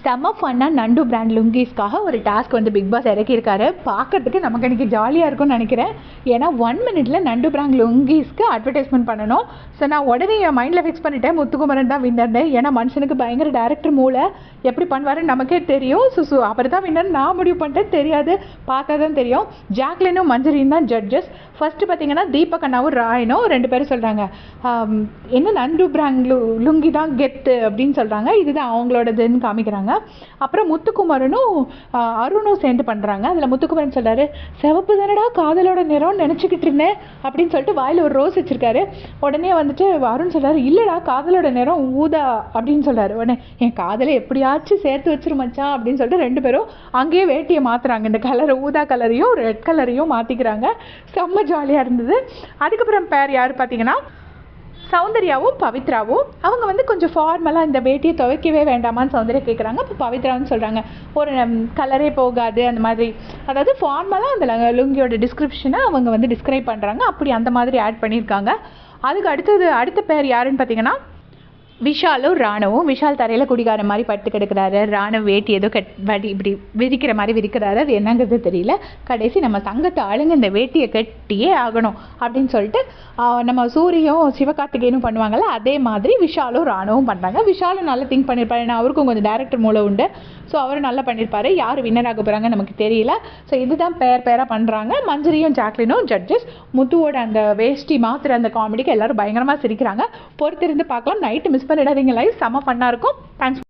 செம்ம ஃபன்னாக நண்டு பிராண்ட் லுங்கீஸ்க்காக ஒரு டாஸ்க் வந்து பிக் பாஸ் இறக்கியிருக்காரு. பார்க்கறதுக்கு நமக்கு அன்றைக்கி ஜாலியாக இருக்கும்னு நினைக்கிறேன். ஏன்னா ஒன் மினிட்ல நண்டு பிராண்ட் லுங்கீஸ்க்கு அட்வர்டைஸ்மெண்ட் பண்ணணும். ஸோ நான் உடனே என் மைண்டில் ஃபிக்ஸ் பண்ணிட்டேன். முத்துக்குமரன் தான் வின்னர்னு ஏன்னா மனுஷனுக்கு பயங்கர டேரக்டர் மூளை. எப்படி பண்ணுவாருன்னு நமக்கே தெரியும். ஸோ ஸோ அவர் தான் வின்னர் நான் முடிவு பண்ணிட்டேன். தெரியாது. பார்த்தா தான் தெரியும். ஜாக்லினும் மஞ்சரியும் தான் ஜட்ஜஸ் ஃபஸ்ட்டு பார்த்தீங்கன்னா தீபக் அண்ணாவும் ராயனும் ரெண்டு பேரும் சொல்கிறாங்க என்ன நண்டு பிராண்ட் லு லுங்கி தான் கெத்து அப்படின்னு சொல்கிறாங்க இதுதான் அவங்களோடதுன்னு காமிக்கிறாங்க. அப்புறம் முத்துக்குமரனும் அருணும் சேர்ந்து பண்ணுறாங்க அதில் முத்துக்குமரன் சொல்கிறாரு சிவப்பு தானடா காதலோட நிறம்னு நினச்சிக்கிட்டு இருந்தேன் அப்படின்னு சொல்லிட்டு வாயில் ஒரு ரோஸ் வச்சிருக்காரு. உடனே வந்துட்டு அருண் சொல்கிறாரு இல்லைடா காதலோட நிறம் ஊதா அப்படின்னு சொல்கிறாரு உடனே என் காதலை எப்படியாச்சும் சேர்த்து வச்சிரு மச்சான் அப்படின்னு சொல்லிட்டு ரெண்டு பேரும் அங்கேயே வேட்டியை மாற்றுறாங்க இந்த கலரை ஊதா கலரையும் ரெட் கலரையும் மாற்றிக்கிறாங்க செம்ம ஜாலியாக இருந்தது. அதுக்கப்புறம் பேர் யார் பார்த்தீங்கன்னா சௌந்தர்யாவும் பவித்ராவும் அவங்க வந்து கொஞ்சம் ஃபார்மலாக இந்த வேட்டியை துவைக்கவே வேண்டாமான்னு சௌந்தர்யா கேட்குறாங்க அப்போ பவித்ரான்னு சொல்கிறாங்க ஒரு கலரே போகாது அந்த மாதிரி. அதாவது ஃபார்மலாக அந்த லுங்கியோட டிஸ்கிரிப்ஷனை அவங்க வந்து டிஸ்கிரைப் பண்ணுறாங்க அப்படி அந்த மாதிரி ஆட் பண்ணியிருக்காங்க. அதுக்கு அடுத்தது அடுத்த பேர் யாருன்னு பார்த்தீங்கன்னா விஷாலும் ராணவும் விஷால் தரையில் குடிகார மாதிரி படுத்து கிடக்கிறாரு. ராணு வேட்டி ஏதோ கட் வடி இப்படி விரிக்கிற மாதிரி விரிக்கிறாரு. அது என்னங்கிறது தெரியல. கடைசி நம்ம தங்கத்தை ஆளுங்க இந்த வேட்டியை கட்டியே ஆகணும் அப்படின்னு சொல்லிட்டு நம்ம சூரியும் சிவகார்த்திகேயனும் பண்ணுவாங்கள்ல அதே மாதிரி விஷாலும் ராணவும் பண்ணுறாங்க விஷாலும் நல்லா திங்க் பண்ணியிருப்பாரு ஏன்னா அவருக்கும் கொஞ்சம் டேரக்டர் மூலம் உண்டு. ஸோ அவரும் நல்லா பண்ணியிருப்பாரு யார் வின்னர் ஆக போகிறாங்க நமக்கு தெரியல. ஸோ இதுதான் பேர் பேராக பண்ணுறாங்க மஞ்சரியும் ஜாக்லினும் ஜட்ஜஸ் முத்துவோட அந்த வேஷ்டி மாத்திர அந்த காமெடிக்கு எல்லாரும் பயங்கரமாக சிரிக்கிறாங்க. பொறுத்திருந்து பார்க்கலாம். நைட்டு மிஸ் பண்ணிடாதீங்க லைவ் செம்ம ஃபன்னாக இருக்கும். தேங்க்ஸ்